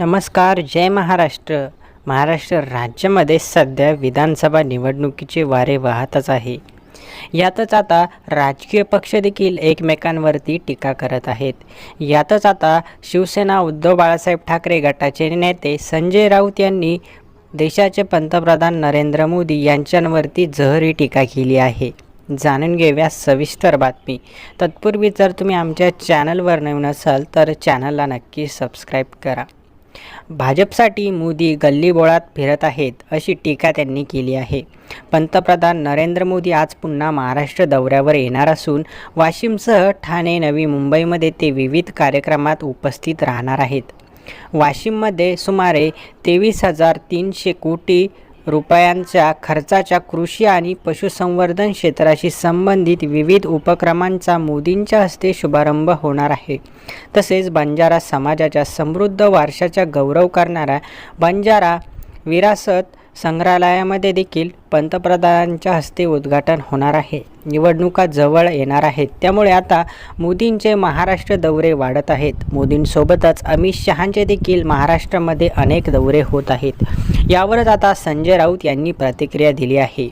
नमस्कार जय महाराष्ट्र. महाराष्ट्र राज्यामध्ये सध्या विधानसभा निवडणुकीचे वारे वाहतच आहे. यातच आता राजकीय पक्ष देखील एकमेकांवरती टीका करत आहेत. यातच आता शिवसेना उद्धव बाळासाहेब ठाकरे गटाचे नेते संजय राऊत यांनी देशाचे पंतप्रधान नरेंद्र मोदी यांच्यांवरती जहरी टीका केली आहे. जाणून घेऊया सविस्तर बातमी. तत्पूर्वी जर तुम्ही आमच्या चॅनलवर नवीन असाल तर चॅनलला नक्की सबस्क्राईब करा. भाजपसाठी मोदी गल्लीबोळात फिरत आहेत अशी टीका त्यांनी केली आहे. पंतप्रधान नरेंद्र मोदी आज पुन्हा महाराष्ट्र दौऱ्यावर येणार असून वाशिमसह ठाणे नवी मुंबईमध्ये ते विविध कार्यक्रमात उपस्थित राहणार आहेत. वाशिममध्ये सुमारे तेवीस हजार तीनशे कोटी रुपयांच्या खर्चाच्या कृषी आणि पशुसंवर्धन क्षेत्राशी संबंधित विविध उपक्रमांचा मोदींच्या हस्ते शुभारंभ होणार आहे. तसेच बंजारा समाजाच्या समृद्ध वारशाचा गौरव करणाऱ्या बंजारा विरासत संग्रहालयामध्ये देखील पंतप्रधानांच्या हस्ते उद्घाटन होणार आहे. निवडणुका जवळ येणार आहेत. त्यामुळे आता मोदींचे महाराष्ट्र दौरे वाढत आहेत. मोदींसोबतच अमित शहांचे देखील महाराष्ट्रामध्ये अनेक दौरे होत आहेत. यावरच आता संजय राऊत यांनी प्रतिक्रिया दिली आहे.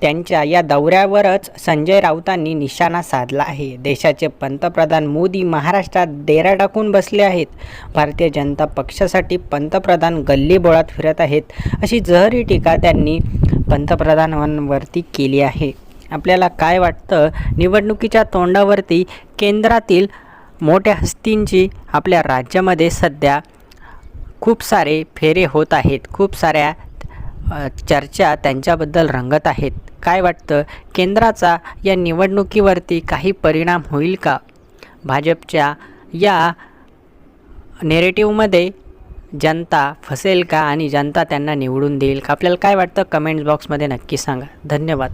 त्यांच्या या दौऱ्यावरच संजय राऊतांनी निशाणा साधला आहे. देशाचे पंतप्रधान मोदी महाराष्ट्रात डेरा टाकून बसले आहेत. भारतीय जनता पक्षासाठी पंतप्रधान गल्लीबोळात फिरत आहेत अशी जहरी टीका त्यांनी पंतप्रधानांवरती केली आहे. आपल्याला काय वाटतं? निवडणुकीच्या तोंडावरती केंद्रातील मोठ्या हस्तींची आपल्या राज्यामध्ये सध्या खूप सारे फेरे होत आहेत. खूप साऱ्या चर्चा त्यांच्याबद्दल रंगत आहेत. काय वाटतं? केंद्राचा या निवडणुकीवरती काही परिणाम होईल का? भाजपच्या या नेरेटिव्हमध्ये जनता फसेल का आणि जनता त्यांना निवडून देईल का? आपल्याला काय वाटतं? कमेंट्स बॉक्समध्ये नक्की सांगा. धन्यवाद.